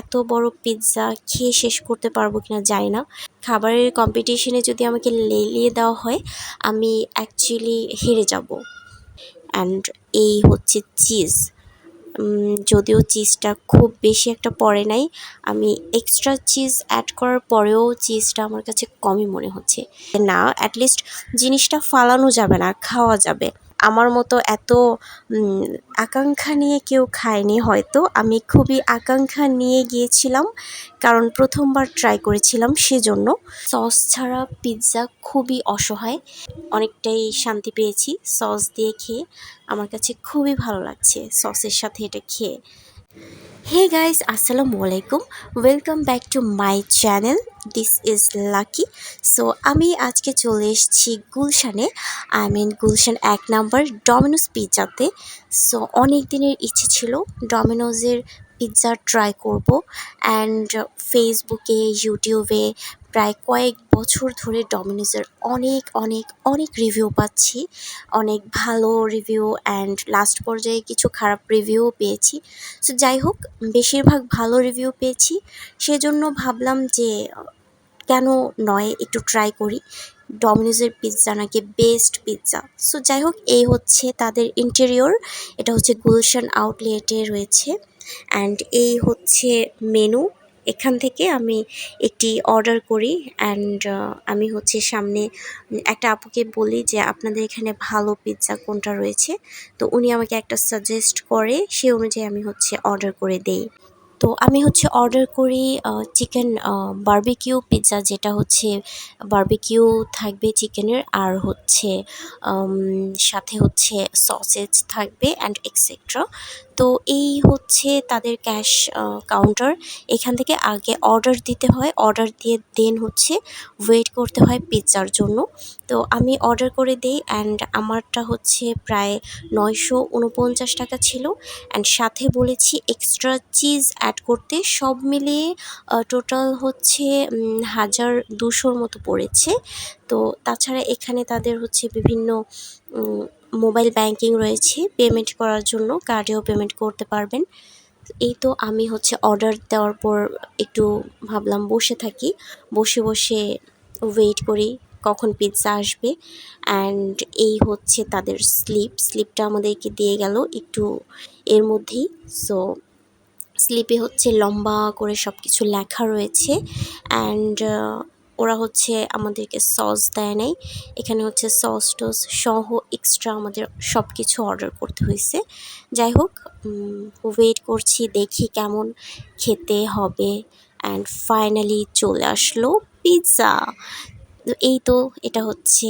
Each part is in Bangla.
এত বড় পিৎজা খেয়ে শেষ করতে পারব কিনা জানি না। খাবারের কম্পিটিশনে যদি আমাকে লেলিয়ে দেওয়া হয়, আমি অ্যাকচুয়ালি হেরে যাব। অ্যান্ড এই হচ্ছে চিজ যদিও চিজটা খুব বেশি একটা পড়ে নাই, আমি এক্সট্রা চিজ অ্যাড করার পরেও চিজটা আমার কাছে কমই মনে হচ্ছে। না অ্যাটলিস্ট জিনিসটা ফালানো যাবে না, খাওয়া যাবে। আমার মতো এত আকাঙ্ক্ষা নিয়ে কেউ খায়নি হয়তো। আমি খুবই আকাঙ্ক্ষা নিয়ে গিয়েছিলাম, কারণ প্রথমবার ট্রাই করেছিলাম সেজন্য। সস ছাড়া পিৎজা খুবই অসহায়, অনেকটাই শান্তি পেয়েছি সস দিয়ে খেয়ে। আমার কাছে খুবই ভালো লাগছে সসের সাথে এটা খেয়ে। হে গাইজ আসসালামু আলাইকুম welcome back to my channel this is Lucky so আমি আজকে চলে এসেছি গুলশানে। আই মিন গুলশান এক নাম্বার ডমিনোস পিৎজাতে সো অনেক দিনের ইচ্ছে ছিল ডমিনোজের পিৎজা ট্রাই করব। অ্যান্ড ফেসবুকে ইউটিউবে প্রায় কয়েক বছর ধরে ডমিনোসের অনেক অনেক অনেক রিভিউ পাচ্ছি। অনেক ভালো রিভিউ অ্যান্ড লাস্ট পর্যায়ে কিছু খারাপ রিভিউও পেয়েছি। সো যাই হোক, বেশিরভাগ ভালো রিভিউ পেয়েছি। সেজন্য ভাবলাম যে, কেন নয়, একটু ট্রাই করি। ডমিনোজের পিৎজা নাকি বেস্ট পিৎজা সো যাই হোক, এই হচ্ছে তাদের ইন্টেরিয়র এটা হচ্ছে গুলশান আউটলেটে রয়েছে। অ্যান্ড এই হচ্ছে মেনু এখান থেকে আমি একটি অর্ডার করি অ্যান্ড আমি হচ্ছে সামনে একটা আপুকে বলি যে আপনাদের এখানে ভালো পিৎজা কোনটা রয়েছে? তো উনি আমাকে একটা সাজেস্ট করে সে অনুযায়ী আমি হচ্ছে অর্ডার করে দেই। তো আমি হচ্ছে অর্ডার করি চিকেন বার্বিকিউ পিৎজা যেটা হচ্ছে বার্বিকিউ থাকবে চিকেনের আর হচ্ছে সাথে হচ্ছে সসেজ থাকবে অ্যান্ড এক্সেট্রা তো এই হচ্ছে তাদের ক্যাশ কাউন্টার এখান থেকে আগে অর্ডার দিতে হয়। অর্ডার দিয়ে দেন হচ্ছে ওয়েট করতে হয় পিৎজার জন্য। তো আমি অর্ডার করে দিই অ্যান্ড আমারটা হচ্ছে প্রায় নয়শো উনপঞ্চাশ টাকা ছিল। অ্যান্ড সাথে বলেছি এক্সট্রা চিজ অ্যাড করতে। সব মিলিয়ে টোটাল হচ্ছে হাজার দুশোর মতো পড়েছে। তো তাছাড়া এখানে তাদের হচ্ছে বিভিন্ন মোবাইল ব্যাংকিং রয়েছে, পেমেন্ট করার জন্য কার্ডেও পেমেন্ট করতে পারবেন। এই তো আমি হচ্ছে অর্ডার দেওয়ার পর একটু ভাবলাম বসে থাকি, বসে বসে ওয়েট করি কখন পিৎজা আসবে অ্যান্ড এই হচ্ছে তাদের স্লিপ স্লিপটা আমাদেরকে দিয়ে গেল একটু এর মধ্যেই। সো স্লিপে হচ্ছে লম্বা করে সব কিছু লেখা রয়েছে অ্যান্ড ওরা হচ্ছে আমাদেরকে সস দেয় নাই। এখানে হচ্ছে সস টস সহ এক্সট্রা আমাদের সব কিছু অর্ডার করতে হয়েছে যাই হোক ওয়েট করছি, দেখি কেমন খেতে হবে। অ্যান্ড ফাইনালি চলে আসলো পিৎজা এই তো, এটা হচ্ছে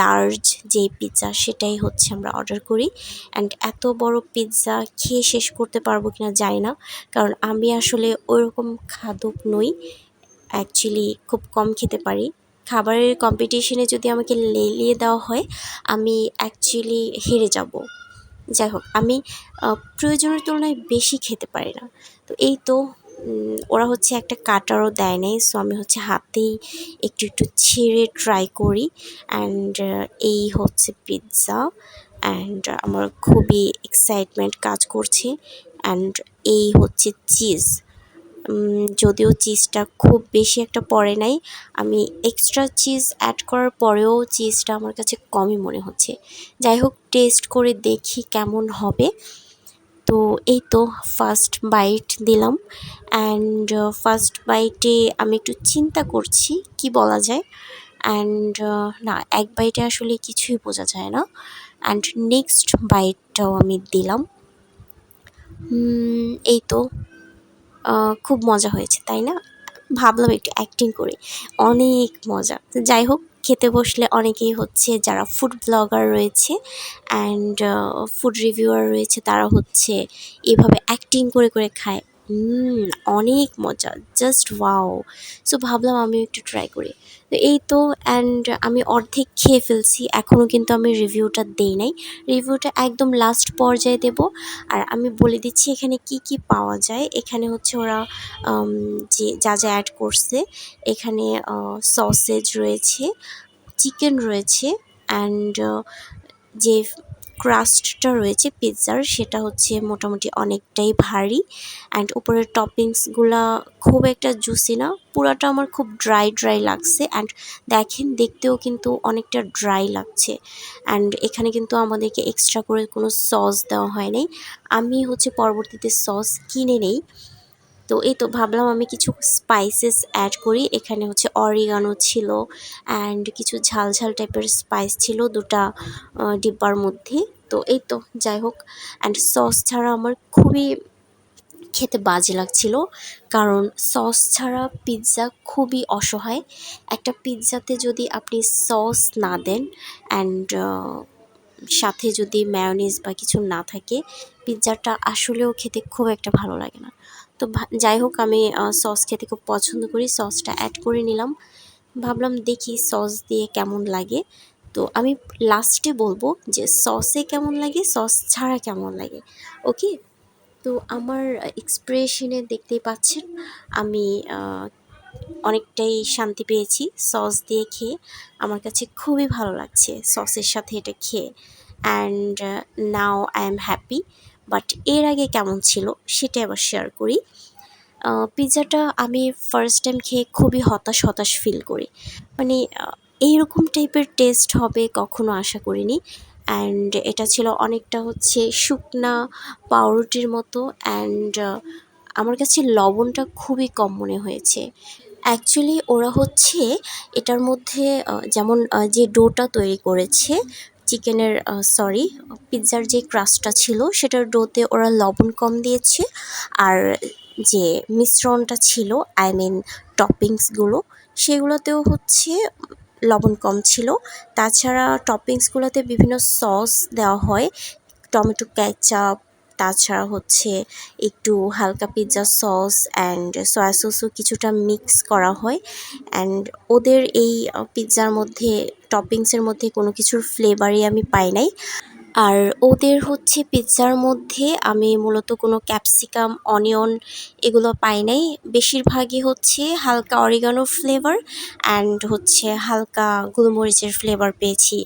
লার্জ যে পিৎজা সেটাই হচ্ছে আমরা অর্ডার করি। অ্যান্ড এত বড় পিৎজা খেয়ে শেষ করতে পারব কিনা জানি না। কারণ আমি আসলে ওইরকম খাদক নই। অ্যাকচুয়ালি খুব কম খেতে পারি। খাবারের কম্পিটিশনে যদি আমাকে লেলিয়ে দেওয়া হয়, আমি অ্যাকচুয়ালি হেরে যাব। যাই হোক, আমি প্রয়োজনের তুলনায় বেশি খেতে পারি না। তো এই তো ওরা হচ্ছে একটা কাটারও দেয় নাই সো আমি হচ্ছে হাতেই একটু একটু ছেড়ে ট্রাই করি। অ্যান্ড এই হচ্ছে পিৎজা অ্যান্ড আমার খুবই এক্সাইটমেন্ট কাজ করছে। অ্যান্ড এই হচ্ছে চিজ যদিও চিজটা খুব বেশি একটা পড়ে নাই, আমি এক্সট্রা চিজ অ্যাড করার পরেও চিজটা আমার কাছে কমই মনে হচ্ছে। যাই হোক টেস্ট করে দেখি কেমন হবে। তো এই তো ফার্স্ট বাইট দিলাম অ্যান্ড ফার্স্ট বাইটে আমি একটু চিন্তা করছি কি বলা যায়। অ্যান্ড না, এক বাইটে আসলে কিছুই বোঝা যায় না। অ্যান্ড নেক্সট বাইটটাও আমি দিলাম। এই তো খুব মজা হয়েছে, তাই না? ভাবলাম একটু অ্যাক্টিং করে। অনেক মজা। যাই হোক, খেতে বসলে অনেকেই হচ্ছে যারা ফুড ব্লগার রয়েছে অ্যান্ড ফুড রিভিউয়ার রয়েছে, তারা হচ্ছে এভাবে অ্যাক্টিং করে করে খায়। অনেক মজা। জাস্ট ওয়াও সো ভাবলাম আমিও একটু ট্রাই করি। তো এই তো অ্যান্ড আমি অর্ধেক খেয়ে ফেলছি। এখনও কিন্তু আমি রিভিউটা দেই নাই। রিভিউটা একদম লাস্ট পর্যায়ে দেব। আর আমি বলে দিচ্ছি, এখানে কি কি পাওয়া যায়? এখানে হচ্ছে ওরা যে, যা যা অ্যাড করছে। এখানে সসেজ রয়েছে চিকেন রয়েছে অ্যান্ড যে ক্রাস্টটা রয়েছে পিৎজার সেটা হচ্ছে মোটামুটি অনেকটাই ভারী। অ্যান্ড উপরের টপিংসগুলা খুব একটা জুসি না। পুরাটা আমার খুব ড্রাই ড্রাই লাগছে। অ্যান্ড দেখেন, দেখতেও কিন্তু অনেকটা ড্রাই লাগছে। অ্যান্ড এখানে কিন্তু আমাদেরকে এক্সট্রা করে কোনো সস দেওয়া হয় নাই। আমি হচ্ছে পরবর্তীতে সস কিনে নেই। তো এই তো ভাবলাম আমি কিছু স্পাইসেস অ্যাড করি। এখানে হচ্ছে অরিগানো ছিল অ্যান্ড কিছু ঝাল ঝাল টাইপের স্পাইস ছিল দুটা ডিব্বার মধ্যে। তো এই তো, যাই হোক। অ্যান্ড সস ছাড়া আমার খুবই খেতে বাজে লাগছিল কারণ সস ছাড়া পিৎজা খুবই অসহায়। একটা পিৎজাতে যদি আপনি সস না দেন অ্যান্ড সাথে যদি ম্যায়োনিজ বা কিছু না থাকে পিৎজাটা আসলেও খেতে খুব একটা ভালো লাগে না। তো যাই হোক, আমি সস খেতে খুব পছন্দ করি। সসটা অ্যাড করে নিলাম। ভাবলাম দেখি সস দিয়ে কেমন লাগে। তো আমি লাস্টে বলব যে সসে কেমন লাগে সস ছাড়া কেমন লাগে ওকে তো আমার এক্সপ্রেশনে দেখতেই পাচ্ছেন, আমি অনেকটাই শান্তি পেয়েছি সস দিয়ে খেয়ে। আমার কাছে খুবই ভালো লাগছে সসের সাথে এটা খেয়ে। And now I am happy but এর আগে কেমন ছিল সেটা আবার শেয়ার করি। পিৎজাটা আমি ফার্স্ট টাইম খেয়ে খুবই হতাশ হতাশ ফিল করি। মানে এইরকম টাইপের টেস্ট হবে কখনো আশা করিনি। অ্যান্ড এটা ছিল অনেকটা হচ্ছে শুকনা পাউরুটির মতো অ্যান্ড আমার কাছে লবণটা খুবই কম মনে হয়েছে। অ্যাকচুয়ালি ওরা হচ্ছে এটার মধ্যে যেমন যে ডোটা তৈরি করেছে চিকেনের সরি পিৎজার যে ক্রাস্টটা ছিল, সেটার ডোতে ওরা লবণ কম দিয়েছে। আর যে মিশ্রণটা ছিল আই মিন টপিংসগুলো সেগুলোতেও হচ্ছে লবণ কম ছিল। তাছাড়া টপিংসগুলোতে বিভিন্ন সস দেওয়া হয়, টমেটো ক্যাচাপ তাছাড়া হচ্ছে একটু হালকা পিৎজা সস অ্যান্ড সয়া সসও কিছুটা মিক্স করা হয়। অ্যান্ড ওদের এই পিৎজার মধ্যে টপিংসের মধ্যে কোনো কিছুর ফ্লেভারই আমি পাই নাই। আর ওদের হচ্ছে পিৎজার মধ্যে আমি মূলত কোনো ক্যাপসিকাম অনিয়ন এগুলো পাই নাই। বেশিরভাগই হচ্ছে হালকা অরিগানো ফ্লেভার অ্যান্ড হচ্ছে হালকা গোলমরিচের ফ্লেভার পেয়েছি।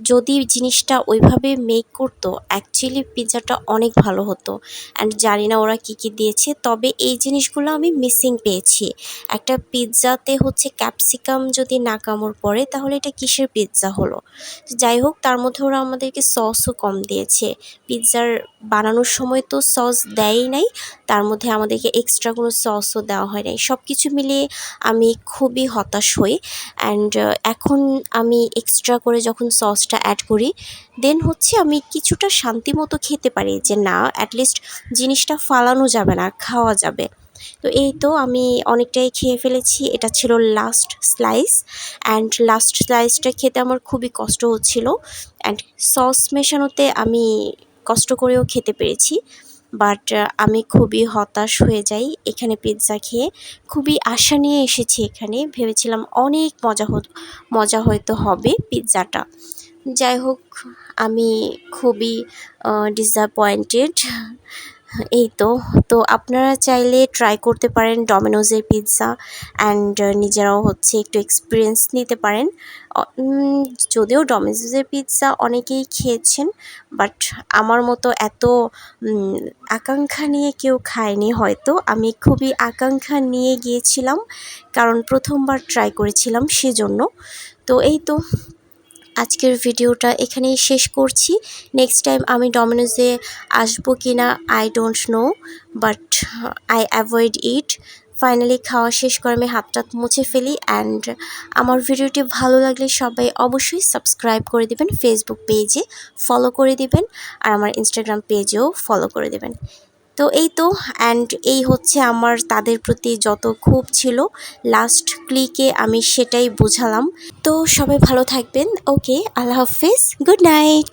যদি জিনিসটা ওইভাবে মেক করতো অ্যাকচুয়ালি পিৎজাটা অনেক ভালো হতো। অ্যান্ড জানি না ওরা কী কী দিয়েছে, তবে এই জিনিসগুলো আমি মিসিং পেয়েছি। একটা পিৎজাতে হচ্ছে ক্যাপসিকাম যদি না কামড় পড়ে তাহলে এটা কিসের পিৎজা হলো? যাই হোক, তার মধ্যে ওরা আমাদেরকে সসও কম দিয়েছে। পিৎজার বানানোর সময় তো সস দেয়ই নাই, তার মধ্যে আমাদেরকে এক্সট্রা কোনো সসও দেওয়া হয় নাই। সব কিছু মিলিয়ে আমি খুবই হতাশ হই। অ্যান্ড এখন আমি এক্সট্রা করে যখন সসটা অ্যাড করি। দেন হচ্ছে আমি কিছুটা শান্তি মতো খেতে পারি যে না অ্যাটলিস্ট জিনিসটা ফালানো যাবে না, খাওয়া যাবে। তো এই তো আমি অনেকটাই খেয়ে ফেলেছি। এটা ছিল লাস্ট স্লাইস অ্যান্ড লাস্ট স্লাইসটা খেতে আমার খুবই কষ্ট হচ্ছিল। অ্যান্ড সস মেশানোতে আমি কষ্ট করেও খেতে পেরেছি। বাট আমি খুবই হতাশ হয়ে যাই এখানে পিৎজা খেয়ে। খুবই আশা নিয়ে এসেছি এখানে। ভেবেছিলাম অনেক মজা মজা হয়তো হবে পিৎজাটা যাই হোক আমি খুবই ডিসঅ্যাপয়েন্টেড এই তো তো আপনারা চাইলে ট্রাই করতে পারেন ডমিনোজের পিৎজা অ্যান্ড নিজেরাও হচ্ছে একটু এক্সপিরিয়েন্স নিতে পারেন। যদিও ডমিনোজের পিৎজা অনেকেই খেয়েছেন বাট আমার মতো এত আকাঙ্ক্ষা নিয়ে কেউ খায়নি হয়তো। আমি খুবই আকাঙ্ক্ষা নিয়ে গিয়েছিলাম, কারণ প্রথমবার ট্রাই করেছিলাম সেজন্য। তো এই তো আজকের ভিডিওটা এখানেই শেষ করছি। নেক্সট টাইম আমি ডমিনোজে আসব কি না I don't know but I avoid it finally খাওয়া শেষ করে আমি হাতটা মুছে ফেলি অ্যান্ড আমার ভিডিওটি ভালো লাগলে সবাই অবশ্যই সাবস্ক্রাইব করে দিবেন ফেসবুক পেজে ফলো করে দিবেন, আর আমার ইনস্টাগ্রাম পেজেও ফলো করে দেবেন। তো এই তো অ্যান্ড এই হচ্ছে আমার তাদের প্রতি যত ক্ষোভ ছিল লাস্ট ক্লিকে আমি সেটাই বোঝালাম। তো সবাই ভালো থাকবেন ওকে আল্লাহ হাফিজ গুড নাইট